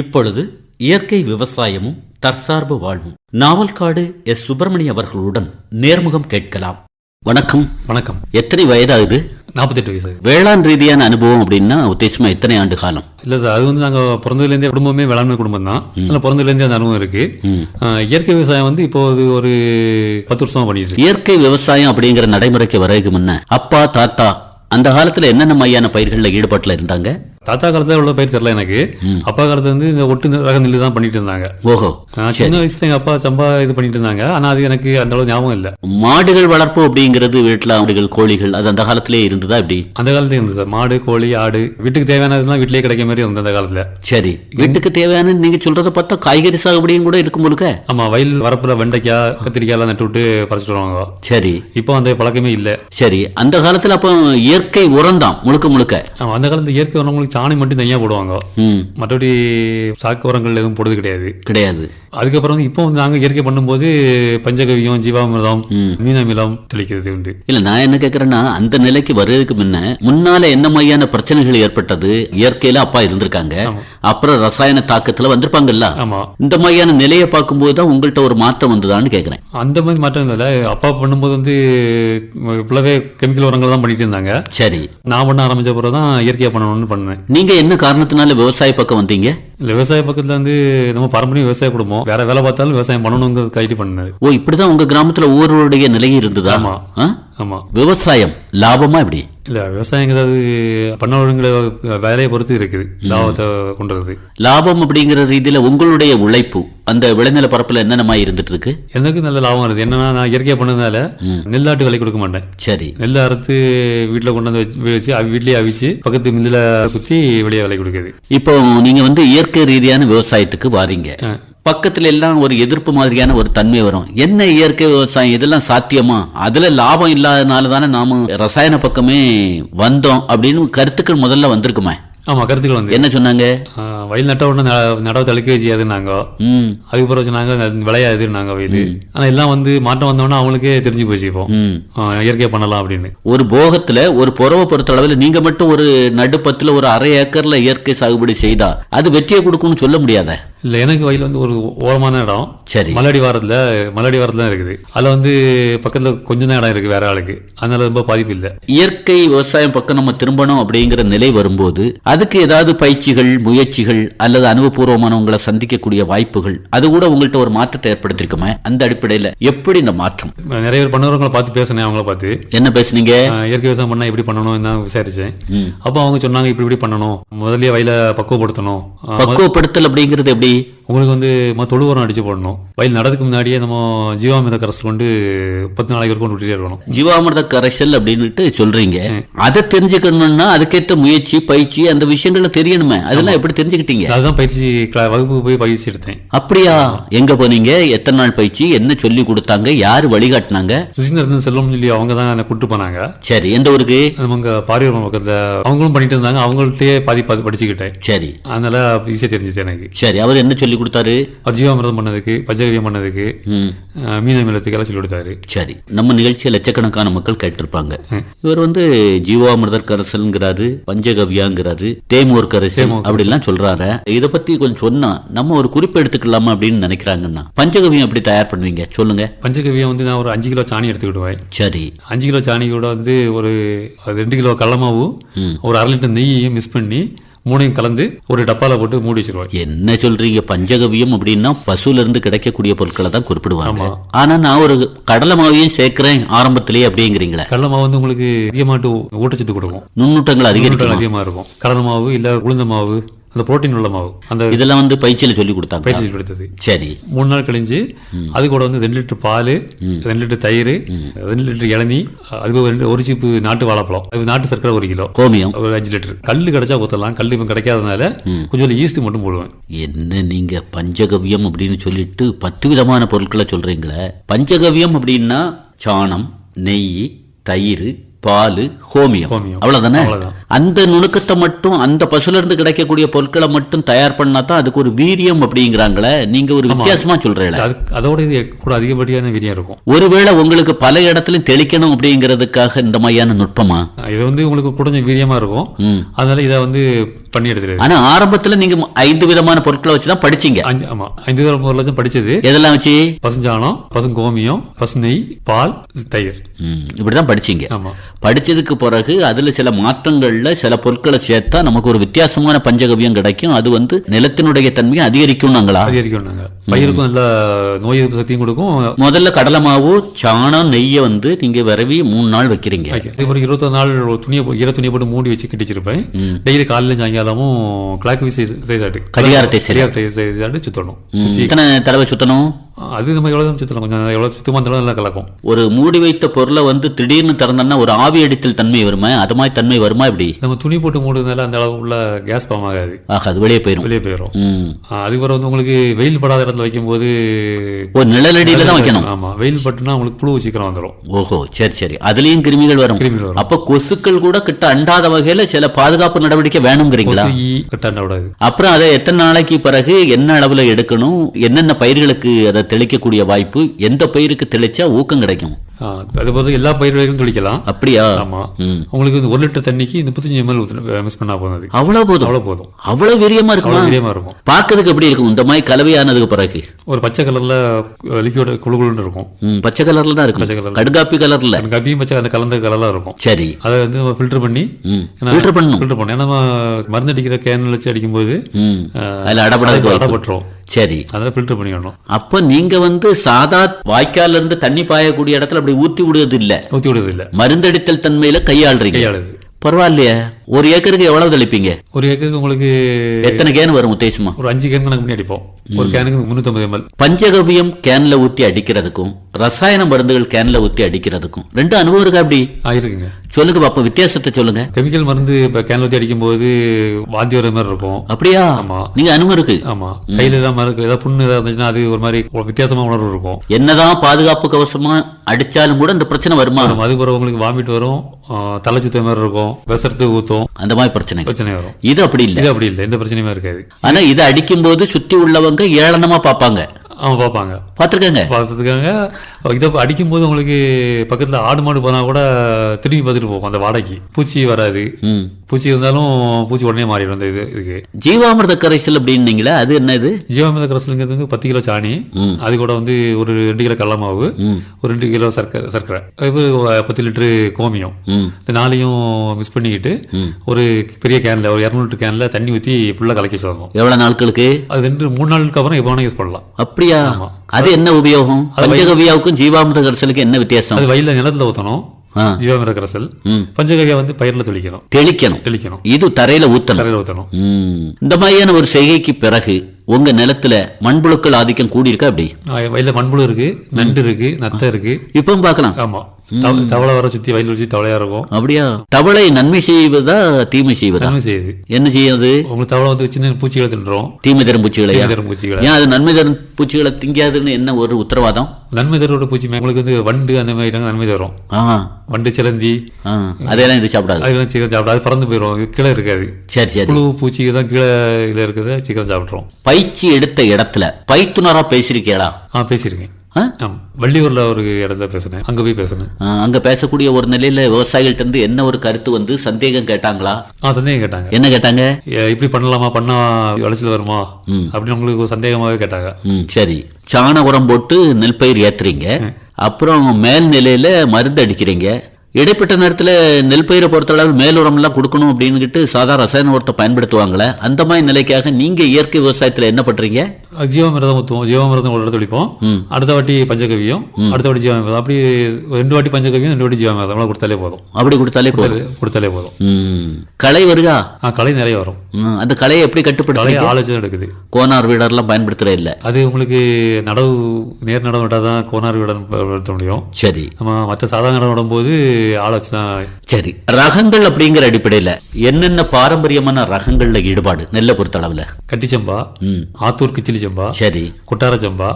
இப்பொழுது இயற்கை விவசாயமும் தற்சார்பு வாழ்வும். நாவல்காடு எஸ். சுப்பிரமணிய அவர்களுடன் நேர்முகம் கேட்கலாம். வணக்கம். வணக்கம். எத்தனை வயதாகுது? நாற்பத்தெட்டு வயசு. வேளாண் ரீதியான அனுபவம் அப்படின்னா உத்தேசமா எத்தனை ஆண்டு காலம்? இல்லை சார் அது வந்து நாங்கள் பிறந்ததுலேருந்தே குடும்பமே வேளாண்மை குடும்பம் தான். அதில் பிறந்ததுலேருந்தே அந்த அனுபவம் இருக்கு. இயற்கை விவசாயம் வந்து இப்போ ஒரு பத்து வருஷமா பண்ணிட்டு இயற்கை விவசாயம் அப்படிங்கிற நடைமுறைக்கு வர்றதுக்கு முன்ன அப்பா தாத்தா அந்த காலத்துல என்னென்ன மையான பயிர்களில் ஈடுபாட்டுல இருந்தாங்க? தாத்தா காலத்துல உள்ள பயிர் தெரியல எனக்கு. அப்பா காலத்துல வந்து இந்த ஒட்டு ரக நெல்லு தான் பண்ணிட்டு இருந்தாங்க. ஓஹோ சின்ன வயசுல எங்க அப்பா சம்பா இது பண்ணிட்டு இருந்தாங்க. ஆனா அது எனக்கு அந்த அளவு ஞாபகம் இல்லை. மாடுகள் வளர்ப்பு அப்படிங்கிறது வீட்டுல ஆடுகள் கோழிகள் அது அந்த காலத்திலே இருந்ததா இப்படி அந்த காலத்துல இருந்தது சார். மாடு கோழி ஆடு வீட்டுக்கு தேவையானதெல்லாம் வீட்டிலேயே கிடைக்க மாதிரி இருந்தது அந்த காலத்துல. சரி. வீட்டுக்கு தேவையான நீங்க சொல்றத பார்த்தா காய்கறி சாகுபடியும் கூட இருக்கும் முழுக்க ஆமா வயல் வரப்புல வெண்டைக்காய் கத்திரிக்காய் எல்லாம் நட்டு விட்டு பறிச்சுட்டு வருவாங்க. சரி. இப்போ அந்த பழக்கமே இல்லை. சரி. அந்த காலத்துல அப்போ இயற்கை உரம்தான் முழுக்க முழுக்க. ஆமா அந்த காலத்துல இயற்கை உரங்களுக்கு சாணி மட்டும் தனியா போடுவாங்க. மற்றபடி சாக்கு உரங்கள் எதுவும் போடுறது கிடையாது. கிடையாது. அதுக்கப்புறம் வந்து இப்போ வந்து நாங்கள் இயற்கை பண்ணும்போது பஞ்சகவியம் ஜீவாமிர்தம் மீனமிலம் தெளிக்கிறது உண்டு. இல்ல நான் என்ன கேக்குறேன்னா அந்த நிலைக்கு வர்றதுக்கு முன்ன முன்னால என்ன மாதிரியான பிரச்சனைகள் ஏற்பட்டது? இயற்கையில அப்பா இருந்திருக்காங்க. அப்புறம் ரசாயன தாக்கத்துல வந்திருப்பாங்கல்ல? ஆமா. இந்த மாதிரியான நிலையை பார்க்கும்போது தான் உங்கள்கிட்ட ஒரு மாற்றம் வந்ததான்னு கேக்குறேன். அந்த மாதிரி மாற்றம் இல்லை. அப்பா பண்ணும்போது வந்து இப்பவே கெமிக்கல் உரங்கள் தான் பண்ணிட்டு இருந்தாங்க. சரி. நான் பண்ண ஆரம்பிச்ச பிறகு தான் இயற்கையாக பண்ணணும்னு பண்ணேன். நீங்க என்ன காரணத்தினால விவசாய பக்கம் வந்தீங்க? இல்லை விவசாய பக்கத்துல வந்து நம்ம பாரம்பரிய விவசாய குடும்பம். வேற வேலை பார்த்தாலும் விவசாயம் பண்ணணுங்கிறது கைட்டு பண்ணது ஓ இப்படிதான் உங்க கிராமத்துல ஒவ்வொருடைய நிலை இருந்ததா? ஆமா. ஆ? ஆமா. விவசாயம் லாபமா இப்படி இல்ல விவசாயங்கிறது பண்ணவங்கிற வேலையை பொறுத்து இருக்குது லாபத்தை கொண்டு வருது லாபம் அப்படிங்கிற ரீதியில உங்களுடைய உழைப்பு அந்த விளைநில பரப்புல என்னென்னமா இருந்துட்டு இருக்கு எனக்கு நல்ல லாபம் வருது. என்னன்னா நான் இயற்கையாக பண்ணதுனால நெல்லாட்டு விலை கொடுக்க மாட்டேன். சரி. நெல் அறுத்து வீட்டில் கொண்டு வந்து வச்சு வீட்லயே அவிச்சு பக்கத்து மில்லில் குத்தி வெளியே விலை கொடுக்குது. இப்போ நீங்க வந்து இயற்கை ரீதியான விவசாயத்துக்கு வாரீங்க. பக்கத்துல எல்லாம் ஒரு எதிர்ப்பு மாதிரியான ஒரு தன்மை வரும். என்ன இயற்கை விவசாயம் இதெல்லாம் சாத்தியமா? அதுல லாபம் இல்லாதனால தானே நாம ரசாயன பக்கமே வந்தோம் அப்படின்னு கருத்துக்கள் முதல்ல வந்திருக்குமே. ஆமா கருத்துக்கள் வந்து. என்ன சொன்னாங்க? வயல் நட்ட உடனே நடவு தளிக்க வச்சியாதுன்னாங்க ம். அதுக்கப்புறம் சொன்னாங்க விளையாதுன்னாங்க வயது ஆனா எல்லாம் வந்து மாற்றம் வந்தோடனே அவங்களுக்கே தெரிஞ்சு போச்சு இப்போ. ம். ஆ, இயற்கையா பண்ணலாம் அப்படின்னு. ஒரு போகத்துல ஒரு புறவை பொறுத்த அளவில் நீங்க மட்டும் ஒரு நடுப்பத்துல ஒரு அரை ஏக்கர்ல இயற்கை சாகுபடி செய்தா அது வெற்றியை கொடுக்கும்னு சொல்ல முடியாத? இல்ல எனக்கு வயல் வந்து ஒரு ஓரமான இடம். சரி. மலடி வாரத்துல மலடி வாரத்துல தான் இருக்குது. அதுல வந்து பக்கத்துல கொஞ்சம் தான் இடம் இருக்கு வேற ஆளுக்கு. அதனால ரொம்ப பாதிப்பு இல்லை. இயற்கை விவசாயம் பக்கம் நம்ம திரும்பணும் அப்படிங்கிற நிலை வரும்போது அதுக்கு ஏதாவது பயிற்சிகள் முயற்சிகள் அல்லது அனுபவபூர்வமான உங்களை சந்திக்கக்கூடிய வாய்ப்புகள் அது கூட உங்கள்ட்ட ஒரு மாற்றத்தை ஏற்படுத்திருக்குமே? அந்த அடிப்படையில எப்படி இந்த மாற்றம்? நிறைய பேர் பண்ணுறவங்களை பார்த்து பேசினேன் அவங்கள பார்த்து. என்ன பேசுனீங்க? இயற்கை விவசாயம் பண்ணா எப்படி பண்ணணும் தான் விசாரிச்சேன். அப்போ அவங்க சொன்னாங்க இப்படி இப்படி பண்ணணும். முதல்லயே வயல பக்குவப்படுத்தணும். பக்குவப்படுத்தல் அப்படிங்கிறது எப்படி? Three, உங்களுக்கு வந்து தொழு உரம் அடிச்சு போடணும். வயல் நடதுக்கு முன்னாடியே நம்ம ஜீவாமிர்த கரைசல் கொண்டு முப்பத்தி நாளைக்கு வரைக்கும் விட்டுட்டே இருக்கணும். ஜீவாமிர்த கரைசல் அப்படின்னுட்டு சொல்றீங்க. அதை தெரிஞ்சுக்கணும்னா அதுக்கேற்ற முயற்சி பயிற்சி அந்த விஷயங்களை தெரியணுமே. அதெல்லாம் எப்படி தெரிஞ்சுக்கிட்டீங்க? அதுதான் பயிற்சி கிளா- வகுப்பு போய் பயிற்சி எடுத்தேன். அப்படியா? எங்க போனீங்க? எத்தனை நாள் பயிற்சி? என்ன சொல்லி கொடுத்தாங்க? யாரு வழிகாட்டினாங்க? சுசீந்திரன் செல்வம் சொல்லி அவங்க தான் என்னை கூட்டு போனாங்க. சரி எந்த ஊருக்கு? அவங்க பாரியூர் பக்கத்துல. அவங்களும் பண்ணிட்டு இருந்தாங்க. அவங்கள்ட்டயே பாதி பாதி படிச்சுக்கிட்டேன். சரி. அதனால ஈஸியாக தெரிஞ்சுது எனக்கு. சரி அவர் என்ன சொல்லி கொடுத்தாரு. அவர் ஜீவாமிர்தம் பண்ணதுக்கு பஞ்சகவியம் பண்ணதுக்கு மீன மிலத்துக்கு எல்லாம் சொல்லி கொடுத்தாரு. சரி. நம்ம நிகழ்ச்சியை லட்சக்கணக்கான மக்கள் கேட்டிருப்பாங்க. இவர் வந்து ஜீவாமிர்தர் கரைசல்ங்கிறாரு பஞ்சகவ்யாங்கிறாரு தேமூர் கரைசல் அப்படிலாம் சொல்றாரு. இத பத்தி கொஞ்சம் சொன்னா நம்ம ஒரு குறிப்பு எடுத்துக்கலாமா அப்படின்னு நினைக்கிறாங்கன்னா பஞ்சகவ்யம் எப்படி தயார் பண்ணுவீங்க? சொல்லுங்க. பஞ்சகவியம் வந்து நான் ஒரு அஞ்சு கிலோ சாணி எடுத்துக்கிடுவேன். சரி. அஞ்சு கிலோ சாணி கூட வந்து ஒரு ரெண்டு கிலோ கடலமாவும் ஒரு அரை லிட்டர் நெய்யையும் மிஸ் பண்ணி மூணையும் கலந்து ஒரு டப்பால போட்டு மூடி வச்சிருவேன் என்ன சொல்றீங்க? பஞ்சகவியம் அப்படின்னா பசுல இருந்து கிடைக்கக்கூடிய பொருட்களை தான் குறிப்பிடுவாங்க. ஆனா நான் ஒரு கடலை மாவையும் சேர்க்கிறேன் ஆரம்பத்திலேயே அப்படிங்கிறீங்களே. கடலை மாவு வந்து உங்களுக்கு அதிகமாட்டு ஊட்டச்சத்து கொடுக்கும். நுண்ணூட்டங்கள் அதிகரிக்கும்? ஊட்டங்கள் அதிகமா இருக்கும். கடலை மாவு இல்ல உளுந்த மாவு அந்த புரோட்டீன் உள்ள மாவு. அந்த இதெல்லாம் வந்து பயிற்சியில சொல்லி கொடுத்தாங்க பயிற்சி எடுத்தது சரி. மூணு நாள் கழிஞ்சு அது கூட வந்து ரெண்டு லிட்டர் பால் ரெண்டு லிட்டர் தயிர் ரெண்டு லிட்டர் இளநீ அதுக்கு ஒரு ரெண்டு ஒரு சீப்பு நாட்டு வாழைப்பழம். அது நாட்டு சர்க்கரை ஒரு கிலோ. கோமியம். ஒரு அஞ்சு லிட்டர். கல் கிடைச்சா ஊற்றலாம் கல் இப்போ கிடைக்காதனால கொஞ்சம் ஈஸ்ட் மட்டும் போடுவேன். என்ன நீங்க பஞ்சகவ்யம் அப்படின்னு சொல்லிட்டு பத்து விதமான பொருட்களை சொல்றீங்களே. பஞ்சகவ்யம் அப்படின்னா சாணம் நெய் தயிர் பால் ஹோமியம். அவ்வளவுதானே. அந்த நுணுக்கத்தை மட்டும் அந்த பசுல இருந்து கிடைக்கக்கூடிய பொருட்களை மட்டும் தயார் பண்ணா தான் அதுக்கு ஒரு வீரியம் அப்படிங்கிறாங்களே. நீங்க ஒரு வித்தியாசமா சொல்றீங்களே. அது அதோட கூட அதிகப்படியான வீரியம் இருக்கும். ஒருவேளை உங்களுக்கு பல இடத்துலயும் தெளிக்கணும் அப்படிங்கிறதுக்காக இந்த மாதிரியான நுட்பமா? இது வந்து உங்களுக்கு கொஞ்சம் வீரியமா இருக்கும். அதனால இதை வந்து பண்ணி எடுத்துருது ஆனா ஆரம்பத்துல நீங்க ஐந்து விதமான பொருட்களை வச்சுதான் படிச்சீங்க. ஆமா ஐந்து தடவை ஒரு லட்சம் படிச்சது. எதெல்லாம் வச்சு? பசுஞ்சாணம் பசுங்கோமியம் பசுநெய் பால் தயிர். இப்படிதான் படிச்சீங்க. ஆமா. படிச்சதுக்கு பிறகு அதுல சில மாற்றங்கள்ல சில பொருட்களை சேர்த்தா நமக்கு ஒரு வித்தியாசமான பஞ்சகவியம் கிடைக்கும். அது வந்து நிலத்தினுடைய தன்மையை அதிகரிக்கும் நாங்களா அதிகரிக்கும் நாங்க பயிருக்கும் நல்ல நோய் எதிர்ப்பு சக்தியும் கொடுக்கும். முதல்ல கடலை மாவு சாணம் நெய்யை வந்து நீங்க விரவி மூணு நாள் வைக்கிறீங்க. அதே மாதிரி இருபத்தொரு நாள் ஒரு துணியை ஈர துணியை போட்டு மூடி வச்சு கட்டிச்சிருப்பேன். டெய்லி காலையில சாயங்காலமும் கிளாக் வீசி செய்சாட்டு கடிகாரத்தை சரி கடிகாரத்தை செய்சாட்டு சுத்தணும். ம், எத்தனை தடவை சுத்தணும்? அது நம்ம எவ்வளவு தான் சுத்தலாம் கொஞ்சம் எவ்வளவு சுத்தமா இருந்தாலும் நல்லா கலக்கும். ஒரு மூடி வைத்த பொருளை வந்து திடீர்னு திறந்தோம்னா ஒரு ஆவி அடித்தல் தன்மை வருமா? அது மாதிரி தன்மை வருமா இப்படி நம்ம துணி போட்டு மூடுறதுனால அந்த அளவு உள்ள கேஸ் ஃபார்ம் ஆகாது. ஆஹா அது வெளியே போயிடும் வெளியே போயிடும் அதுக்கப்புறம் வந்து உங்களுக்கு வெயில் படாத இடத்துல வைக்கும்போது ஒரு நிழலடியில தான் வைக்கணும். ஆமா வெயில் பட்டுனா உங்களுக்கு புழு சீக்கிரம் வந்துடும் ஓஹோ சரி சரி. அதுலயும் கிருமிகள் வரும். கிருமிகள் வரும். அப்ப கொசுக்கள் கூட கிட்ட அண்டாத வகையில சில பாதுகாப்பு நடவடிக்கை வேணுங்கிறீங்களா? கட்டாண்ட விடாது அப்புறம் அதை எத்தனை நாளைக்கு பிறகு என்ன அளவுல எடுக்கணும்? என்னென்ன பயிர்களுக்கு அதை தெளிக்கக்கூடிய வாய்ப்பு எந்த பயிருக்கு தெளிச்சா ஊக்கம் கிடைக்கும்? அது போல எல்லா பயிர்களும் தொளிக்கலாம். அப்படியா? ஆமா. உங்களுக்கு வந்து ஒரு லிட்டர் தண்ணிக்கு முப்பத்தஞ்சு எம்எல் மிஸ் பண்ணா போதும் அவ்வளவு போதும்? அவ்வளவு போதும். அவ்வளவு வீரியமா இருக்குமா? அவ்வளவு வீரியமா இருக்கும். பார்க்கறதுக்கு எப்படி இருக்கும்? இந்த மாதிரி கலவையானதுக்கு பிறகு. ஒரு பச்சை கலர்ல லிக்விட் குழு குழுன்னு இருக்கும். பச்சை கலர்ல தான் பச்சை இருக்கும் கலர்ல. கடுகாப்பி கலர்ல. கப்பியும் பச்சை அந்த கலந்த கலர்ல இருக்கும். சரி. அதை வந்து நம்ம ஃபில்டர் பண்ணி ஃபில்டர் பண்ணணும். ஃபில்டர் பண்ணி ஏன்னா மருந்து அடிக்கிற கேனில் வச்சு அடிக்கும்போது அதுல அடப்படாத அடப்பட்டுரும். சரி. அதெல்லாம் ஃபில்டர் பண்ணிடணும் அப்ப நீங்க வந்து சாதா வாய்க்கால்ல இருந்து தண்ணி பாயக்கூடிய இடத்துல அப்படி ஊத்தி விடுறது இல்ல ஊற்றி விடுறது இல்லை மருந்தடித்தல் தன்மையில கையாளுறீங்க. கையாளுது. பரவாயில்லையே. ஒரு ஏக்கருக்கு எவ்வளவு தெளிப்பீங்க? ஒரு ஏக்கருக்கு உங்களுக்கு எத்தனை கேன் வரும் உத்தேசமா? ஒரு அஞ்சு கேன் கணக்கு பண்ணி அடிப்போம் ஒரு கேனுக்கு முந்நூற்றம்பது எம்எல் பஞ்சகவியம் கேன்ல ஊத்தி அடிக்கிறதுக்கும் ரசாயன மருந்துகள் கேன்ல ஊத்தி அடிக்கிறதுக்கும் ரெண்டு அனுபவம் இருக்கா அப்படி? ஆயிருக்குங்க சொல்லுங்க பாப்பா வித்தியாசத்தை சொல்லுங்க. கெமிக்கல் மருந்து இப்போ கேன் ஊற்றி அடிக்கும்போது வாந்தி வர மாதிரி இருக்கும். அப்படியா? ஆமா. நீங்க அனுபவம் இருக்கு. ஆமா. கையில எல்லாம் மருந்து ஏதாவது புண்ணு ஏதாவது இருந்துச்சுன்னா அது ஒரு மாதிரி வித்தியாசமா உணர்வு இருக்கும். என்னதான் பாதுகாப்பு கவசமா அடிச்சாலும் கூட இந்த பிரச்சனை வருமா? வரும். அது பிறகு உங்களுக்கு வாமிட் வரும். தலை சுத்த மாதிரி இருக்கும். விசரத்து ஊத்தும். அந்த மாதிரி பிரச்சனை பிரச்சனை வரும். இது அப்படி இல்ல. இது அப்படி இல்லை. எந்த பிரச்சனையுமே இருக்காது. ஆனா இதை அடிக்கும்போது சுத்தி உள்ளவங்க ஏளனமா பார்ப்பாங்க அவன் பார்ப்பாங்க பாத்துருக்கங்க பார்த்துருக்காங்க. இதை அடிக்கும்போது உங்களுக்கு பக்கத்துல ஆடு மாடு போனா கூட திரும்பி பார்த்துட்டு போகும் அந்த வாடகைக்கு பூச்சி வராது. பூச்சி இருந்தாலும் பூச்சி உடனே மாறிடும் அந்த இது இதுக்கு. ஜீவாமிர்த கரைசல் அப்படின்னீங்களே அது என்ன இது? ஜீவாமிர்த கரசலுங்கிறது வந்து பத்து கிலோ சாணி. அது கூட வந்து ஒரு ரெண்டு கிலோ கடல மாவு. ஒரு ரெண்டு கிலோ சர்க்கரை. சர்க்கரை பத்து லிட்டரு கோமியம். இந்த நாளையும் மிக்ஸ் பண்ணிக்கிட்டு ஒரு பெரிய கேன்ல ஒரு இரநூறு லிட்டர் கேன்ல தண்ணி ஊற்றி ஃபுல்லாக கலக்கி சொல்லணும் எவ்வளவு நாட்களுக்கு? அது ரெண்டு மூணு நாளுக்கு அப்புறம் எப்போ வேணா யூஸ் பண்ணலாம். அப்படியா? அது என்ன உபயோகம் பஞ்சகவியாவுக்கும் ஜீவாமிர்த கரைசலுக்கும் என்ன வித்தியாசம் அது வயல்ல நிலத்துல ஊற்றணும் ஆ. ஜீவாமிர்த கரைசல் பஞ்சகவியா வந்து பயிர்ல தெளிக்கணும் தெளிக்கணும் தெளிக்கணும் இது தரையில ஊத்தணும் தரையில் ஊற்றணும் ம். இந்த மாதிரியான ஒரு செய்கைக்கு பிறகு உங்க நிலத்துல மண்புழுக்கள் ஆதிக்கம் கூடியிருக்கா அப்படி வயல்ல மண்புழு இருக்கு நண்டு இருக்கு நத்தை இருக்கு இப்பவும் பார்க்கலாம் ஆமா தவளை வர சுத்தி வயல் வச்சு தவளையா இருக்கும். அப்படியா? தவளை நன்மை செய்வதா தீமை செய்வதா? நன்மை செய்யுது. என்ன செய்யுது உங்களுக்கு தவளை வந்து சின்ன பூச்சிகளை தின்றோம் தீமை தரும் பூச்சிகளையா தரும் பூச்சிகளை. ஏன் அது நன்மை தரும் பூச்சிகளை திங்காதுன்னு என்ன ஒரு உத்தரவாதம்? நன்மை தரோட பூச்சி உங்களுக்கு வந்து வண்டு அந்த மாதிரி நன்மை தரும். வண்டு சிலந்தி. அதெல்லாம் இது சாப்பிடாது? அதெல்லாம் சீக்கிரம் சாப்பிடாது. பறந்து போயிடும் கீழே இருக்காது. சரி சரி. புழு பூச்சிக்கு தான் கீழே இதில் இருக்கிறத சீக்கிரம் சாப்பிட்றோம் பயிற்சி எடுத்த இடத்துல பைத்துனரா பேசிருக்கீங்களா ஆ பேசியிருக்கேன். வள்ளியூர்ல ஒரு இடத்துல பேசினேன். அங்க போய் பேசினேன். அங்க பேசக்கூடிய ஒரு நிலையில விவசாயிகள்ட்ட இருந்து என்ன ஒரு கருத்து வந்து சந்தேகம் கேட்டாங்களா? ஆ சந்தேகம் கேட்டாங்க. என்ன கேட்டாங்க? இப்படி பண்ணலாமா? பண்ணா விளைச்சல் வருமா? அப்படின்னு உங்களுக்கு ஒரு சந்தேகமாவே கேட்டாங்க. சரி. சாண உரம் போட்டு நெல் பயிர் ஏத்துறீங்க அப்புறம் மேல் நிலையில மருந்து அடிக்கிறீங்க. இடைப்பட்ட நேரத்துல நெல் பயிரை பொறுத்தளவு மேல் உரம்லாம் கொடுக்கணும் அப்படின்னுட்டு சாதாரண ரசாயன உரத்தை பயன்படுத்துவாங்களே அந்த மாதிரி நிலைக்காக நீங்க இயற்கை விவசாயத்துல என்ன பண்றீங்க? அது ஜீவாமிரதம் ஊற்றுவோம் ஜீவாமிரதம் ஒரு இடத்துல ஒழிப்போம். அடுத்த வாட்டி பஞ்சகவியம் அடுத்த வாட்டி ஜீவாமிரதம். அப்படி ரெண்டு வாட்டி பஞ்சகவியம் ரெண்டு வாட்டி ஜீவாமிரதம். கொடுத்தாலே போதும். அப்படி கொடுத்தாலே போதும். கொடுத்தாலே போதும். ம். களை வருகா ஆ களை நிறைய வரும். அந்த களையை எப்படி கட்டுப்படுத்த ஆலோசனை எடுக்குது கோனார் வீடர்லாம் பயன்படுத்துற இல்ல. அது உங்களுக்கு நடவு நேர் நடவு விட்டால் தான் கோனார் வீடன் பயன்படுத்த முடியும். சரி. நம்ம மற்ற சாதாரண நடவு விடும்போது ஆலோசனை சரி. ரகங்கள் அப்படிங்கிற அடிப்படையில என்னென்ன பாரம்பரியமான ரகங்கள்ல ஈடுபாடு? நெல்லை பொறுத்தளவுல கட்டிச்சம்பா ஆத்தூர் கிச்சிலி சம்பா சரி. குட்டார சம்பா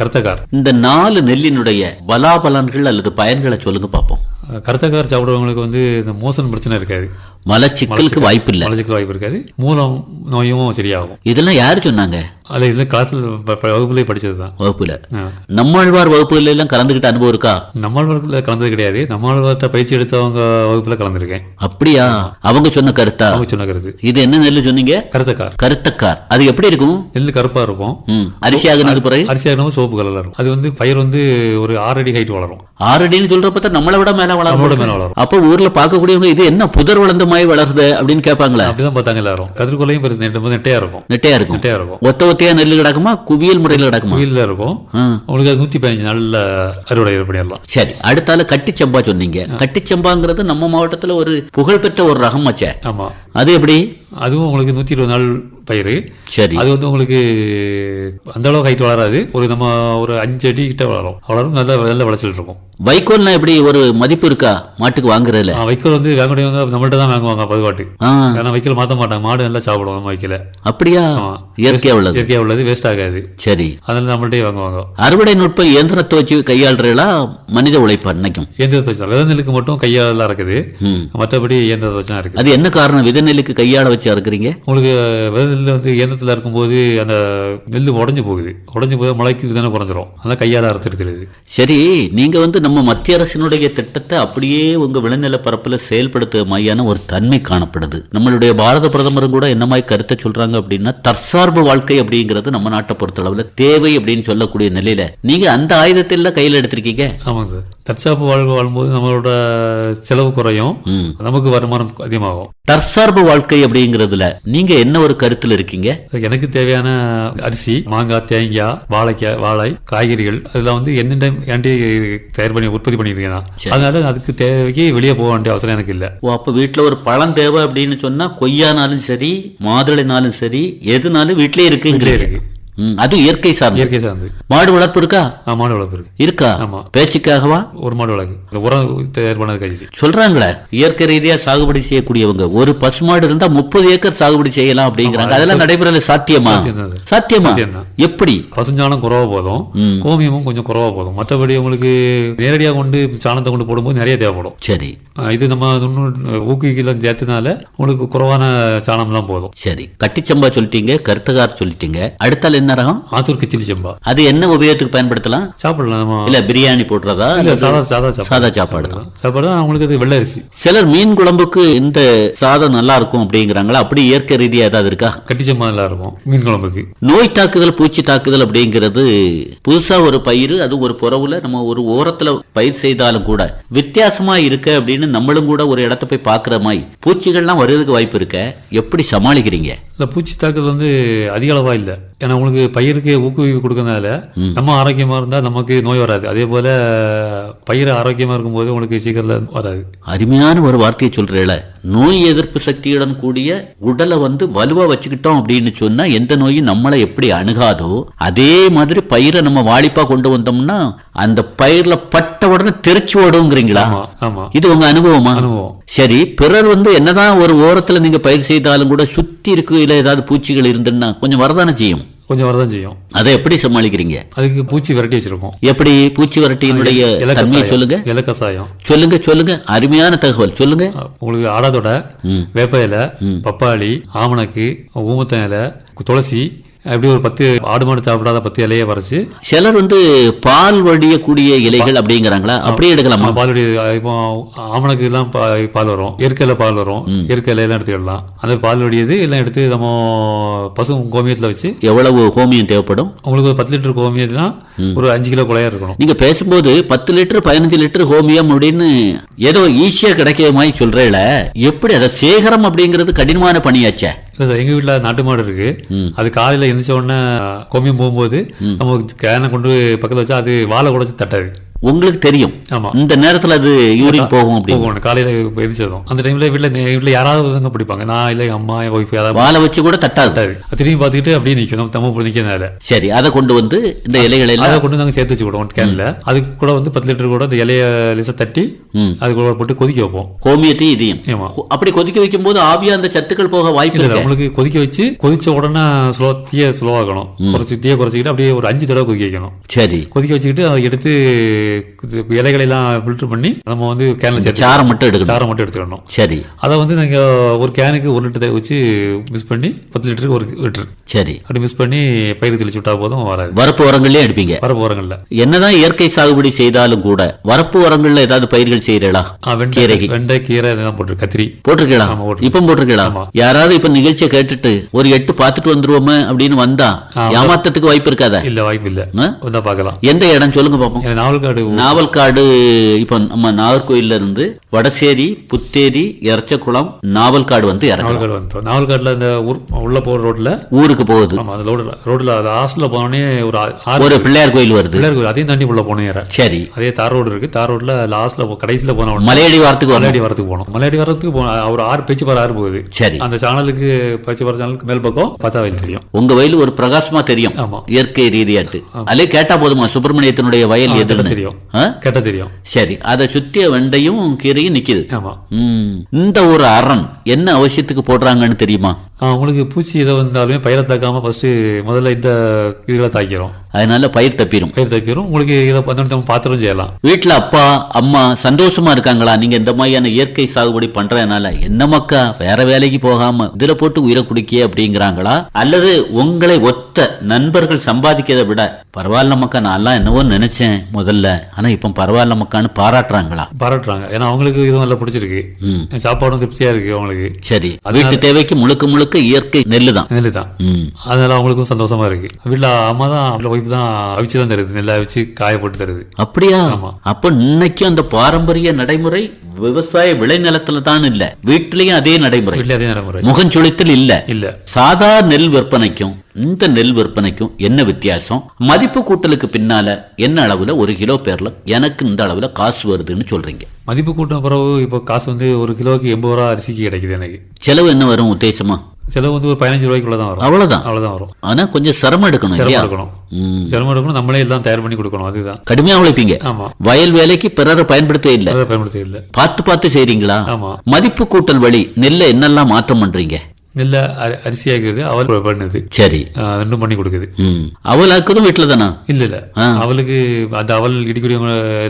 கருத்தக்கார். இந்த நாலு நெல்லினுடைய பலாபலன்கள் அல்லது பயன்களை சொல்லுங்க பார்ப்போம். கருத்தக்கார் சாப்பிடுறவங்களுக்கு வந்து இந்த மோசன் பிரச்சனை இருக்காது. மலச்சிக்கலுக்கு வாய்ப்பு இல்ல மலச்சிக்கல் வாய்ப்பு இருக்காது. மூலம் நோயும் சரியாகும். இதெல்லாம் யாரு சொன்னாங்க? அது இதில் கிளாஸில் வகுப்புலேயே படிச்சது தான் வகுப்புல நம்மாழ்வார் வகுப்புல எல்லாம் கலந்துகிட்ட அனுபவம் இருக்கா? நம்மளால் கலந்தது கிடையாது. நம்மளாட்ட பயிற்சி எடுத்தவங்க வகுப்புல கலந்துருக்கேன். அப்படியா? அவங்க சொன்ன கருத்தா? அவங்க சொன்ன கருத்து. இது என்ன நெல்லு சொன்னீங்க? கருத்தக்கார். கருத்தக்கார். அது எப்படி இருக்கும்? நெல் கருப்பா இருக்கும். ம். அரிசி ஆகுனது பிறகு? அரிசி ஆகணும் சோப்பு கலர்ல இருக்கும். அது வந்து பயிர் வந்து ஒரு ஆறு அடி ஹைட் வளரும். ஆறடின்னு சொல்றப்ப நம்மளை விட மேல வளரும் வளரும். அப்ப ஊர்ல பார்க்கக்கூடியவங்க இது என்ன புதர் வளர்ந்த மாதிரி வளருது அப்படின்னு கேட்பாங்களா? அப்படிதான் பார்த்தாங்க எல்லாரும். கதிர்கொலையும் பெருசு நெட்டையா இருக்கும். நெட்டையா இருக்கும். நெட்டையா இருக்கும். ஒத்த ஒத்தையா நெல்லு கிடக்குமா? குவியல் முறையில் கிடக்குமா? குயில்ல இருக்கும். உங்களுக்கு அது நூத்தி பதினஞ்சு நாள்ல அறுவடை பண்ணிடலாம். சரி அடுத்தால கட்டிச்சம்பா சொன்னீங்க. கட்டிச்சம்பாங்கிறது நம்ம மாவட்டத்துல ஒரு புகழ்பெற்ற ஒரு ரகம் வச்சே ஆமா. அது எப்படி? அதுவும் உங்களுக்கு நூத்தி இருபது நாள் பயிர் சரி. அது வந்து உங்களுக்கு அந்த அளவு ஹைட் வளராது. ஒரு நம்ம ஒரு அஞ்சு அடி கிட்ட வளரும். வளரும் நல்ல நல்ல விளைச்சல் இருக்கும். வைக்கோல்னா எப்படி? ஒரு மதிப்பு இருக்கா? மாட்டுக்கு வாங்குறதுல? வைக்கோல் வந்து வாங்கக்கூடியவங்க நம்மள்ட்ட தான் வாங்குவாங்க பதுவாட்டு ஏன்னா வைக்கோல் மாத்த மாட்டாங்க. மாடு நல்லா சாப்பிடும் நம்ம வைக்கல. அப்படியா. இயற்கையா உள்ளது. இயற்கையா உள்ளது வேஸ்ட் ஆகாது. சரி. அதனால நம்மள்ட்டே வாங்குவாங்க. அறுவடை நுட்பம் இயந்திரத்தை வச்சு கையாளுறீங்களா மனித உழைப்பு அன்னைக்கும்? இயந்திரத்தை வச்சு வித நெல்லுக்கு மட்டும் கையால இருக்குது. மற்றபடி இயந்திரத்தை வச்சு இருக்குது. அது என்ன காரணம்? வித நெல்லுக்கு கையாள வச்சு அறுக்குறீங்க உங்களுக்கு வித நெல் வந்து இயந்திரத்தில் இருக்கும்போது அந்த நெல் உடஞ்சு போகுது. உடஞ்சு போது முளைக்கு தானே குறைஞ்சிரும். அதெல்லாம் கையால அறுத்துடுது சரி நீங்க வந்து நம்ம மத்திய அரசினுடைய திட்டத்தை அப்படியே உங்க விளைநில பரப்புல செயல்படுத்துற மாதிரியான ஒரு தன்மை காணப்படுது. நம்மளுடைய பாரத பிரதமரும் கூட என்ன மாதிரி கருத்தை சொல்றாங்க அப்படின்னா தற்சார்பு வாழ்க்கை அப்படிங்கிறது நம்ம நாட்டை பொறுத்தளவுல தேவை அப்படின்னு சொல்லக்கூடிய நிலையில நீங்க அந்த ஆயுதத்தை எல்லாம் கையில எடுத்திருக்கீங்க? ஆமாங்க சார். தற்சாப்பு வாழ்வு வாழும்போது நம்மளோட செலவு குறையும். நமக்கு வருமானம் அதிகமாகும். தற்சார்பு வாழ்க்கை அப்படிங்கிறதுல நீங்க என்ன ஒரு கருத்துல இருக்கீங்க? எனக்கு தேவையான அரிசி மாங்காய் தேங்காய் வாழைக்காய் வாழை காய்கறிகள். அதெல்லாம் வந்து என்னென்ன ஏன்டி தயார் பண்ணி உற்பத்தி பண்ணியிருக்கேன் நான். அதனால அதுக்கு தேவைக்கு வெளியே போக வேண்டிய அவசரம் எனக்கு இல்லை. ஓ அப்ப வீட்டுல ஒரு பழம் தேவை அப்படின்னு சொன்னா கொய்யானாலும் சரி மாதுளைனாலும் சரி எதுனாலும் வீட்லயே இருக்குங்கிறீங்க. இருக்கு. அது இயற்கை சார்ந்து இயற்கை சார்ந்து மாடு வளர்ப்பு இருக்கா? ஆ, மாடு வளர்ப்பு இருக்கு. இருக்கா? ஆமா. பேச்சுக்காகவா? ஒரு மாடு வளர்க்கு. உரம் தயார் பண்ணது கழிச்சு சொல்றாங்களே இயற்கை ரீதியா சாகுபடி செய்யக்கூடியவங்க. ஒரு பசுமாடு இருந்தா முப்பது ஏக்கர் சாகுபடி செய்யலாம் அப்படிங்கிறாங்க. அதெல்லாம் நடைமுறையில சாத்தியமா. சாத்தியமா. எப்படி? பசுஞ்சாணம் குறவா போதும். கோமியமும் கொஞ்சம் குறவா போதும். மற்றபடி உங்களுக்கு நேரடியாக கொண்டு சாணத்தை கொண்டு போடும்போது நிறைய தேவைப்படும். சரி. இது நம்ம ஊக்குவிக்கலாம் சேர்த்தனால உங்களுக்கு குறைவான சாணம்லாம் போதும். சரி. கட்டிச்சம்பா சொல்லிட்டீங்க கருத்தகார் சொல்லிட்டீங்க. அடுத்தால் என்ன ரகம் ஆத்தூர் கிச்சிலி செம்பா. அது என்ன உபயோகத்துக்கு பயன்படுத்தலாம்? சாப்பிடலாம்? இல்ல பிரியாணி போடுறதா? இல்ல சாதா சாதா சாதா சாப்பாடு தான். சாப்பாடு தான் அவங்களுக்கு அது வெள்ளை அரிசி. சிலர் மீன் குழம்புக்கு இந்த சாதம் நல்லா இருக்கும் அப்படிங்கிறாங்களா? அப்படி இயற்கை ரீதியா ஏதாவது இருக்கா? கட்டி செம்பா நல்லா இருக்கும் மீன் குழம்புக்கு. நோய் தாக்குதல் பூச்சி தாக்குதல் அப்படிங்கிறது புதுசா ஒரு பயிர் அது ஒரு புறவுல நம்ம ஒரு ஓரத்துல பயிர் செய்தாலும் கூட வித்தியாசமா இருக்கு அப்படின்னு நம்மளும் கூட ஒரு இடத்த போய் பாக்குற மாதிரி பூச்சிகள்லாம் வருவதற்கு வாய்ப்பு இருக்க. எப்படி சமாளிக்கிறீங்க? இந்த பூச்சி தாக்குதல் வந்து அதிக அளவா இல்லை. ஏன்னா உங்களுக்கு பயிருக்கு ஊக்குவிப்பு கொடுக்கறதுனால நம்ம ஆரோக்கியமா இருந்தா நமக்கு நோய் வராது. அதே போல பயிர் ஆரோக்கியமா இருக்கும்போது உங்களுக்கு சீக்கிரம் வராது. அருமையான ஒரு வார்த்தையை சொல்றேல நோய் எதிர்ப்பு சக்தியுடன் கூடிய உடலை வந்து வலுவா வச்சுக்கிட்டோம் அப்படின்னு சொன்னா எந்த நோயும் நம்மளை எப்படி அணுகாதோ அதே மாதிரி பயிரை நம்ம வாளிப்பா கொண்டு வந்தோம்னா அந்த பயிர்ல பட்ட உடனே தெரிச்சு ஓடுங்கிறீங்களா? இது உங்க அனுபவமா. சரி பிறர் வந்து என்னதான் ஒரு ஓரத்துல நீங்க பயிர் செய்தாலும் கூட சுத்தி இருக்கையில ஏதாவது பூச்சிகள் இருந்துன்னா கொஞ்சம் வரதானே செய்யும்? கொஞ்சம் வரதான் செய்யும். அதை எப்படி சமாளிக்கிறீங்க? அதுக்கு பூச்சி விரட்டி வச்சிருக்கோம். எப்படி பூச்சி வரட்டியினுடைய தன்மையை. சொல்லுங்க. இலை கசாயம் சொல்லுங்க சொல்லுங்க. அருமையான தகவல். சொல்லுங்க. உங்களுக்கு ஆடாதொடை. வேப்ப இலை பப்பாளி ஆமணக்கு ஊமத்தம் இலை துளசி அப்படி ஒரு பத்து ஆடு மாடு சாப்பிடாத பத்து இலையை பறிச்சு சிலர் வந்து பால் வடியக்கூடிய இலைகள் அப்படிங்கிறாங்களா? அப்படியே எடுக்கலாமா? பால் வடி இப்போ ஆமணக்கு எல்லாம் பால் வரும். இயற்கையில பால் வரும். இயற்கை இலையெல்லாம் எடுத்துக்கிடலாம் அந்த பால் வடியது எல்லாம் எடுத்து நம்ம பசு கோமியத்துல வச்சு எவ்வளவு ஹோமியம் தேவைப்படும்? உங்களுக்கு ஒரு பத்து லிட்டர் கோமியத்துனா ஒரு அஞ்சு கிலோ குழையா இருக்கணும். நீங்க பேசும்போது பத்து லிட்டர் பதினஞ்சு லிட்டர் ஹோமியம் அப்படின்னு ஏதோ ஈஸியா கிடைக்கிற மாதிரி சொல்றேல எப்படி அதை சேகரம் அப்படிங்கிறது கடினமான பணியாச்சே. இல்லை சார் எங்க வீட்ல நாட்டு மாடு இருக்கு. அது காலையில எந்திரிச்ச உடனே கோமியம் போகும்போது நம்ம கேனை கொண்டு பக்கத்துல வச்சா அது வாழை உடைச்சு தட்டாது. உங்களுக்கு தெரியும். ஆமா. இந்த நேரத்துல அது யூரின் போகும் அப்படின்னு. போகணும். காலையில எந்திரிச்சதும். அந்த டைம்ல வீட்ல நே- வீட்ல யாராவது ஒருத்தவங்க பிடிப்பாங்க. நான் இல்லை அம்மா என் ஒய்ஃப் யாராவது வாழை வச்சு கூட தட்டாது. திரும்பி பார்த்துக்கிட்டு அப்படியே நிக்கணும் தம்ம போய் நிக்கிறதுனால சரி அதை கொண்டு வந்து இந்த இலைகளை எல்லாம் அதை கொண்டு நாங்க சேர்த்து வச்சு விடுவோம் கேன்ல. அதுக்கு கூட வந்து பத்து லிட்டர் கூட அந்த இலைய லேசா தட்டி. அது கூட போட்டு கொதிக்க வைப்போம். ஹோமியத்தையும் இதையும். அப்படி கொதிக்க வைக்கும் போது ஆவியா அந்த சத்துக்கள் போக வாய்ப்பு இல்ல நம்மளுக்கு கொதிக்க வச்சு கொதிச்ச உடனே ஸ்லோ தீய ஸ்லோவாக்கணும் குறைச்சி தீய குறைச்சிக்கிட்டு அப்படியே ஒரு அஞ்சு தடவை கொதிக்க வைக்கணும். சரி. கொதிக்க வச்சுக்கிட்டு அதை எடுத்து இது இலைகளை எல்லாம் ஃபில்டர் பண்ணி நம்ம வந்து கேன்ல சேர்த்து சாரம் மட்டும் எடுக்கணும். சாரம் மட்டும் எடுத்துக்கணும். சரி. அதை வந்து நீங்க ஒரு கேனுக்கு ஒரு லிட்டர் வச்சு மிஸ் பண்ணி பத்து லிட்டருக்கு ஒரு லிட்டர். சரி. அப்படி மிஸ் பண்ணி பயிர் தெளிச்சு விட்டா போதும் வராது. வரப்பு உரங்கள்லயே எடுப்பீங்க. வர போறங்கள்ல என்னதான் இயற்கை சாகுபடி செய்தாலும் கூட வரப்பு உரங்கள்ல ஏதாவது பயிர்கள் செய்யறீங்களா? வெண்டை. வெண்டை கீரை இதெல்லாம் போட்டு கத்திரி. போட்டிருக்கேன். இப்ப போட்டிருக்கீங்களா? ஆமா. யாராவது இப்ப நிகழ்ச்சியை கேட்டுட்டு ஒரு எட்டு பார்த்துட்டு வந்துருவோமே அப்படின்னு வந்தா ஏமாத்தத்துக்கு வாய்ப்பு இருக்காதா? இல்ல வாய்ப்பு இல்ல. பார்க்கலாம். எந்த இடம்? சொல்லுங்க பாப்போம். எனக்கு நாவல்காடு. நாவல்காடு இப்ப நம்ம நாகர்கோயில்ல இருந்து வடசேரி புத்தேரி எரச்சக்குளம் நாவல்காடு வந்து நாவல்காடு வந்துட்டோம். நாவல்காடுல இந்த ஊர் உள்ள போற ரோட்ல ஊருக்கு போகுது. ஆமா அந்த ரோட்ல ரோட்ல அது ஹாஸ்டல்ல போனோடனே ஒரு ஒரு பிள்ளையார் கோயில் வருது. பிள்ளையார் கோயில் அதையும் தாண்டி உள்ள ஏற. சரி. அதே தார் ரோடு இருக்கு. தார் ரோட்ல லாஸ்ட்ல கடைசியில போன மலையடி வாரத்துக்கு மலையடி வரத்துக்கு போனோம். மலையடி வரத்துக்கு போனோம் ஒரு ஆறு பேச்சுப்பாறை ஆறு போகுது. சரி. அந்த சேனலுக்கு பேச்சுப்பாறை சேனலுக்கு மேல் பக்கம் பார்த்தா வயல் தெரியும். உங்க வயல் ஒரு பிரகாசமா தெரியும். இயற்கை ரீதியாட்டு. அதே கேட்டா போதுமா சுப்பிரமணியத்தினுடைய வயல் கேட்ட எதுன்னு? தெரியும்? கேட்ட தெரியும். சரி அதை சுத்திய வெண்டையும் கீரையும் ம். இந்த ஒரு அரண் என்ன அவசியத்துக்கு போடுறாங்கன்னு தெரியுமா? ஆ, உங்களுக்கு பூச்சி இதை வந்தாலுமே பயிரை தாக்காம ஃபர்ஸ்ட் முதல்ல இந்த இதுகளை தாக்கிறோம் அதனால பயிர் தப்பிரும். பயிர் தாக்கிறோம் உங்களுக்கு இதை வந்து பாத்திரம் செய்யலாம். வீட்டுல அப்பா அம்மா சந்தோஷமா இருக்காங்களா? நீங்க இந்த மாதிரியான இயற்கை சாகுபடி பண்றதுனால என்ன மக்கா? வேற வேலைக்கு போகாம இதுல போட்டு உயிரை குடிக்க அப்படிங்கிறாங்களா? அல்லது உங்களை ஒத்த நண்பர்கள் சம்பாதிக்கிறதை விட பரவாயில்ல மக்கா நான்லாம் என்னவோ நினைச்சேன் முதல்ல. ஆனா இப்ப பரவாயில்ல மக்கான்னு பாராட்டுறாங்களா? பாராட்டுறாங்க. ஏன்னா அவங்களுக்கு இது நல்லா பிடிச்சிருக்கு. சாப்பாடும் திருப்தியா இருக்கு அவங்களுக்கு. சரி. வீட்டு தேவைக்கு முழுக்க முழுக்க இயற்கை நெல்லு தான் நெல்லு தான் அதனால அவங்களுக்கும் சந்தோஷமா இருக்கு. வீட்டுல அம்மா தான் ஒய்ஃப் தான் அவிச்சு தான் தருது. நெல்லை அவிச்சு காய போட்டு தருது. அப்படியா. அப்ப இன்னைக்கும் அந்த பாரம்பரிய நடைமுறை விவசாய விளைநிலத்துல தான் இல்ல. வீட்லயும் அதே நடைமுறை. நடைமுறை. முகஞ்சுளித்தல் இல்ல. இல்ல. சாதா நெல் விற்பனைக்கும் இந்த நெல் விற்பனைக்கும் என்ன வித்தியாசம்? மதிப்பு கூட்டலுக்கு பின்னால என்ன அளவுல ஒரு கிலோ பேர்ல எனக்கு இந்த அளவுல காசு வருதுன்னு சொல்றீங்க. மதிப்பு கூட்டம் பிறகு இப்போ காசு வந்து ஒரு கிலோவுக்கு எண்பது ரூபா அரிசிக்கு கிடைக்குது எனக்கு. செலவு என்ன வரும் உத்தேசமா? செலவு வந்து ஒரு பதினஞ்சு ரூபாய்க்குள்ள தான் வரும். அவ்வளவுதான்? அவ்வளவுதான் வரும். ஆனா கொஞ்சம் சிரமம் எடுக்கணும் சிரமம் எடுக்கணும். சிரமம் எடுக்கணும். நம்மளே எல்லாம் தயார் பண்ணி கொடுக்கணும். அதுதான். கடுமையா உழைப்பீங்க. ஆமா. வயல் வேலைக்கு பிறரை பயன்படுத்த இல்ல. பயன்படுத்த இல்லை. பார்த்து பார்த்து செய்றீங்களா? ஆமா. மதிப்பு கூட்டல் வழி நெல்லை என்னெல்லாம் மாற்றம் பண்றீங்க? நெல்ல அரி- அரிசி ஆக்குது அவல் பண்ணுது. சரி. ரெண்டும் பண்ணி கொடுக்குது. ம். அவளாக்குதும் வீட்டுல தானா இல்ல இல்ல. அவளுக்கு அந்த அவல் இடிக்கடி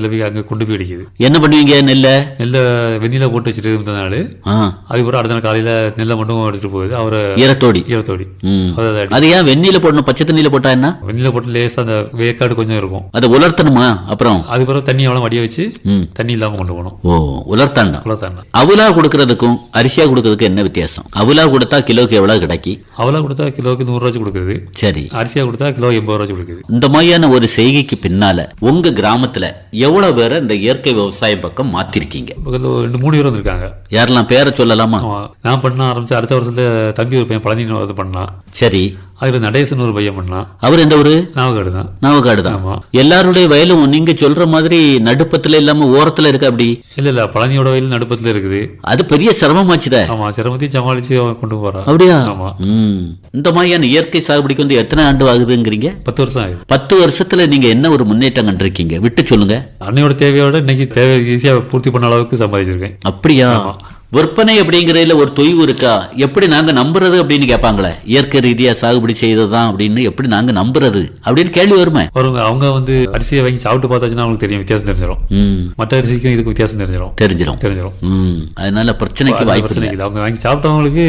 போய் அங்க கொண்டு போய் அடிக்குது. என்ன பண்ணுவீங்க நெல்லை? நெல்லை வெந்நில போட்டு வச்சுட்டு இருந்த நாள். அதுக்கப்புறம் அடுத்த நாள் காலையில நெல்லை மட்டும் எடுத்துட்டு போகுது. அவரை ஈரத்தோடி. ஈரத்தோடி. ம். அதை ஏன் வெந்நீல போடணும்? பச்சை தண்ணியில போட்டா என்ன? வெந்நில போட்டு லேசா அந்த வேக்காடு கொஞ்சம் இருக்கும். அதை உலர்த்தணுமா அப்புறம்? அது பிறகு தண்ணி எவ்வளோ வடிய வச்சு தண்ணி இல்லாம கொண்டு போகணும். ஓ உலர்த்தாண்டா? அவ்வளோதான் அவுலா கொடுக்கறதுக்கும் அரிசியா கொடுக்கறதுக்கும் என்ன வித்தியாசம்? அவுலா கொடுத்தா கிலோக்கு எவ்வளவு கிடைக்கி? அவளா கொடுத்தா கிலோவுக்கு நூறு ரூபாய்க்கு கொடுக்குது சரி. அரிசியா கொடுத்தா கிலோ எண்பது ரூபாய்க்கு கொடுக்குது இந்த மாதிரியான ஒரு செய்கைக்கு பின்னால உங்க கிராமத்துல எவ்வளவு பேரை இந்த இயற்கை விவசாயம் பக்கம் பக்கத்துல ஒரு ரெண்டு மூணு பேர் வந்திருக்காங்க. யாரெல்லாம் பேரை சொல்லலாமா? நான் பண்ண ஆரம்பிச்சு அடுத்த வருஷத்துல தம்பி ஒரு பையன் பழனி இது பண்ணான். சரி. அதுல நடேசன் ஒரு பையன் பண்ணான். அவர் எந்த ஊரு? நாவக்காடு தான். நாவக்காடு தான். எல்லாருடைய வயலும் நீங்க சொல்ற மாதிரி நடுப்பத்துல இல்லாம ஓரத்துல இருக்கு அப்படி? இல்ல இல்ல. பழனியோட வயல் நடுப்பத்துல இருக்குது. அது பெரிய சிரமமாச்சுதே. ஆமா. சிரமத்தையும் சமாளிச்சு கொண்டு போறான் அப்படியா? ஆமா. ம். இந்த மாதிரியான இயற்கை சாகுபடிக்கு வந்து எத்தனை ஆண்டு ஆகுதுங்கிறீங்க? பத்து வருஷம் ஆகுது. பத்து வருஷத்துல நீங்க என்ன ஒரு முன்னேற்றம் கண்டிருக்கீங்க? விட்டு சொல்லுங்க. அன்னையோட தேவையோட இன்னைக்கு தேவை ஈஸியா பூர்த்தி பண்ண அளவுக்கு சம்பாதிச்சிருக்கேன். அப்படியா? விற்பனை அப்படிங்கறதுல ஒரு தொய்வு இருக்கா? எப்படி நாங்க நம்புறது அப்படின்னு கேட்பாங்களே. இயற்கை ரீதியா சாகுபடி செய்ததுதான் அப்படின்னு எப்படி நாங்க நம்புறது? அப்படின்னு கேள்வி வருமே. வருங்க அவங்க வந்து அரிசியை வாங்கி சாப்பிட்டு பார்த்தாச்சுன்னா அவங்களுக்கு தெரியும் வித்தியாசம் தெரிஞ்சிடும் மற்ற அரிசிக்கும் இதுக்கு வித்தியாசம் தெரிஞ்சிடும் தெரிஞ்சிடும் தெரிஞ்சிடும் அதனால பிரச்சனைக்கு வாய்ப்பு அவங்க வாங்கி சாப்பிட்டவங்களுக்கு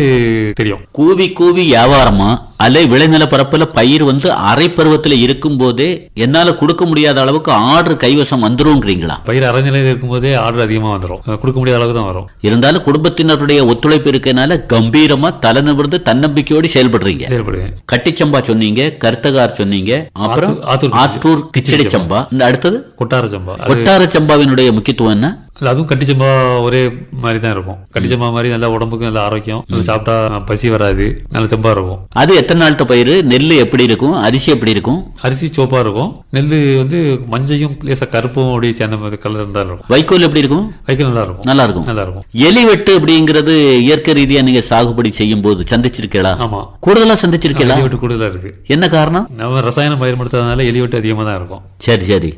தெரியும். கூவி கூவி வியாபாரமா? அலை விளைநில பரப்புல பயிர் வந்து அரை பருவத்துல இருக்கும் போதே என்னால கொடுக்க முடியாத அளவுக்கு ஆர்டர் கைவசம் வந்துருங்கிறீங்களா பயிர் அரைநிலையில் இருக்கும்போதே ஆர்டர் அதிகமாக வந்துடும் கொடுக்க முடியாத அளவுக்கு தான் வரும். இருந்தாலும் குடும்பத்தினருடைய ஒத்துழைப்பு இருக்கனால கம்பீரமா தலை நிமிர்ந்து தன்னம்பிக்கையோடு செயல்படுறீங்க. செயல்படுவேன். கட்டிச்சம்பா சொன்னீங்க கருத்தகார் சொன்னீங்க அப்புறம் ஆத்தூர் கிச்சடி சம்பா. அடுத்தது? கொட்டார சம்பா. கொட்டார சம்பாவினுடைய முக்கியத்துவம் என்ன? இல்ல, அதுவும் கட்டி சம்பா ஒரே மாதிரி தான் இருக்கும். கட்டி சம்பா மாதிரி நல்லா உடம்புக்கு நல்ல ஆரோக்கியம். நல்லா சாப்பிட்டா பசி வராது. நல்ல தெம்பா இருக்கும். அது எத்தனை நாள்கிட்ட பயிர் நெல் எப்படி இருக்கும்? அரிசி எப்படி இருக்கும்? அரிசி சோப்பா இருக்கும். நெல் வந்து மஞ்சையும் லேசா கருப்பும் அப்படியே சேர்ந்த மாதிரி கலர் இருந்தா இருக்கும். வைக்கோல் எப்படி இருக்கும்? வைக்க நல்லா இருக்கும். நல்லா இருக்கும். நல்லா இருக்கும். எலி வெட்டு அப்படிங்கிறது இயற்கை ரீதியா நீங்க சாகுபடி செய்யும் போது சந்திச்சிருக்கீங்களா? ஆமா. கூடுதலா சந்திச்சிருக்கீங்களா? எலி வெட்டு கூடுதலா இருக்கு என்ன காரணம்? நம்ம ரசாயனம் பயன்படுத்தாதனால எலி வெட்டு அதிகமா தான் இருக்கும். சரி சரி.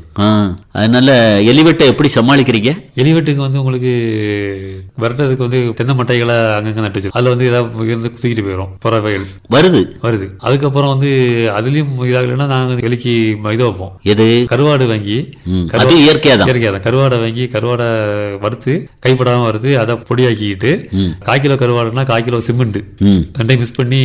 அதனால எலி வெட்டை எப்படி சமாளிக்கிறீங்க? எலிவெட்டுக்கு வந்து உங்களுக்கு விரட்டுறதுக்கு வந்து தென்னை மட்டைகளை அங்கங்க நட்டு வச்சிருக்கோம் அதுல வந்து ஏதாவது இருந்து தூக்கிட்டு போயிடும் பறவைகள் வருது. வருது. அதுக்கப்புறம் வந்து அதுலயும் இதாகலைன்னா நாங்க எலிக்கு இது வைப்போம். எது? கருவாடு வாங்கி அது இயற்கையா தான். இயற்கையா தான். கருவாடை வாங்கி கருவாடை வறுத்து கைப்படாம வறுத்து அதை பொடியாக்கிட்டு ம். கால் கிலோ கருவாடுனா கால் கிலோ சிமெண்ட். ரெண்டையும் மிக்ஸ் பண்ணி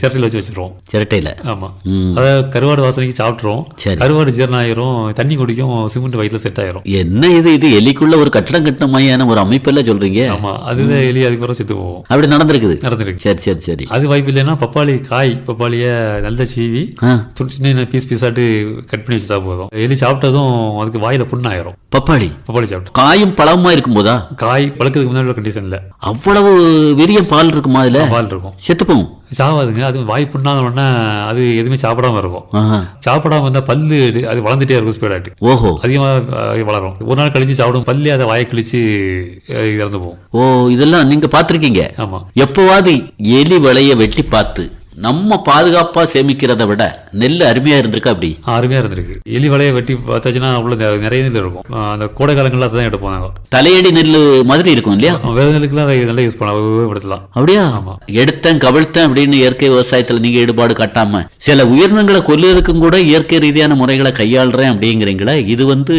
சிரட்டையில் வச்சு வச்சிருவோம். சிரட்டையில. ஆமா. அத கருவாடு வாசனைக்கு சாப்பிட்றோம் சரி. கருவாடு ஜீரணம் ஆயிரும். தண்ணி குடிக்கும் சிமெண்ட் வயிற்றுல செட் ஆயிரும். என்ன இது? இது எலிக்குள்ள ஒரு கட்டடம் கட்டின மாதிரியான ஒரு அமைப்பெல்லாம் சொல்றீங்க? ஆமா அதுதான் எலி அதுக்கப்புறம் செத்து போவோம் அப்படி நடந்திருக்குது. நடந்துருக்கு. சரி சரி சரி. அது வாய்ப்பு இல்லைன்னா பப்பாளி காய் பப்பாளிய நல்ல சீவி சின்ன பீஸ் பீஸாட்டு கட் பண்ணி வச்சுட்டா போதும். எலி சாப்பிட்டதும் அதுக்கு வாயில புண்ணாயிரும். பப்பாளி? பப்பாளி சாப்பிட்டு. காயும் பழமா இருக்கும் போதா காய் பழக்கிறதுக்கு முன்னாடி கண்டிஷன்ல அவ்வளவு வீரியம் பால் இருக்குமா அதுல? பால் இருக்கும். செத்துப்போம். சாவாதுங்க. அது வாய் அது எதுவுமே சாப்பிடாம இருக்கும். சாப்பிடாம இருந்தா பல்லு அது வளர்ந்துட்டே இருக்கும் ஸ்பீடாட்டு ஓஹோ. அதிகமா அஹ், வளரும். ஒரு நாள் கழிச்சு சாப்பிடும் பல்லி அதை வாயை கழிச்சு இறந்து போகும். ஓ இதெல்லாம் நீங்க பாத்திருக்கீங்க ஆமா. எப்பவாவது எலி விளைய வெட்டி பார்த்து நம்ம பாதுகாப்பா சேமிக்கிறதை விட நெல் அருமையா இருந்திருக்கா அப்படி? அருமையா இருந்திருக்கு. எலி வலையை வெட்டி பார்த்தாச்சுன்னா அவ்வளவு நெ- நிறைய நெல் இருக்கும். அந்த கோடை காலங்கள்ல அதான் எடுப்போம் நாங்க. தலையடி நெல் மாதிரி இருக்கும் இல்லையா? வேற நெல்லுக்குலாம் அதை நல்லா யூஸ் பண்ணலாம். உபயோகப்படுத்தலாம் அப்படியா? ஆமா. எடுத்தேன் கவிழ்த்தேன் அப்படின்னு இயற்கை விவசாயத்துல நீங்க ஈடுபாடு காட்டாம சில உயிரினங்களை கொல்லுறதுக்கும் கூட இயற்கை ரீதியான முறைகளை கையாளுறேன் அப்படிங்கிறீங்களா? இது வந்து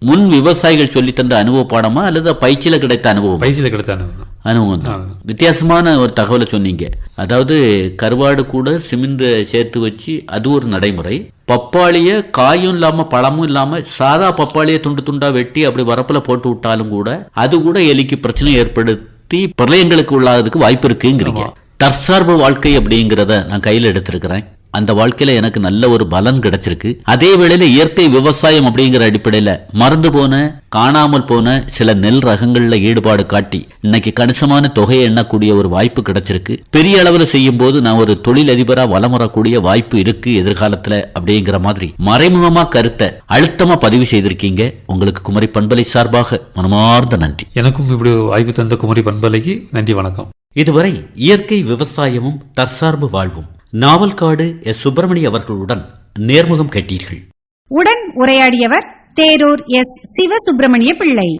முன் விவசாயிகள் சொல்லி தந்த அனுபவ பாடமா அல்லது பயிற்சியில கிடைத்த அனுபவம்? பயிற்சியில கிடைத்தானு அனுபவம் தான். வித்தியாசமான ஒரு தகவலை சொன்னீங்க. அதாவது கருவாடு கூட சிமெண்ட் சேர்த்து வச்சு அது ஒரு நடைமுறை. பப்பாளிய காயும் இல்லாம பழமும் இல்லாம சாதா பப்பாளிய துண்டு துண்டா வெட்டி அப்படி வரப்புல போட்டு விட்டாலும் கூட அது கூட எலிக்கு பிரச்சனை ஏற்படுத்தி பிரளயங்களுக்கு உள்ளாததுக்கு வாய்ப்பு இருக்குங்கிறீங்க. தற்சார்பு வாழ்க்கை அப்படிங்கிறத நான் கையில எடுத்திருக்கிறேன். அந்த வாழ்க்கையில எனக்கு நல்ல ஒரு பலன் கிடைச்சிருக்கு. அதே வேளையில இயற்கை விவசாயம் அப்படிங்கிற அடிப்படையில மறந்து போன காணாமல் போன சில நெல் ரகங்கள்ல ஈடுபாடு காட்டி இன்னைக்கு கணிசமான தொகையை எண்ணக்கூடிய ஒரு வாய்ப்பு கிடைச்சிருக்கு. பெரிய அளவுல செய்யும் போது நான் ஒரு தொழிலதிபரா வலம் வரக்கூடிய வாய்ப்பு இருக்கு எதிர்காலத்துல அப்படிங்கிற மாதிரி மறைமுகமா கருத்தை அழுத்தமா பதிவு செய்திருக்கீங்க. உங்களுக்கு குமரி பண்பலை சார்பாக மனமார்ந்த நன்றி. எனக்கும் இப்படி வாய்ப்பு தந்த குமரி பண்பலைக்கு நன்றி வணக்கம். இதுவரை இயற்கை விவசாயமும் தற்சார்பு வாழ்வும் நாவல்காடு எஸ். சுப்பிரமணி அவர்களுடன் நேர்முகம் கேட்டீர்கள். உடன் உரையாடியவர் தேரூர் எஸ். சிவசுப்பிரமணிய பிள்ளை.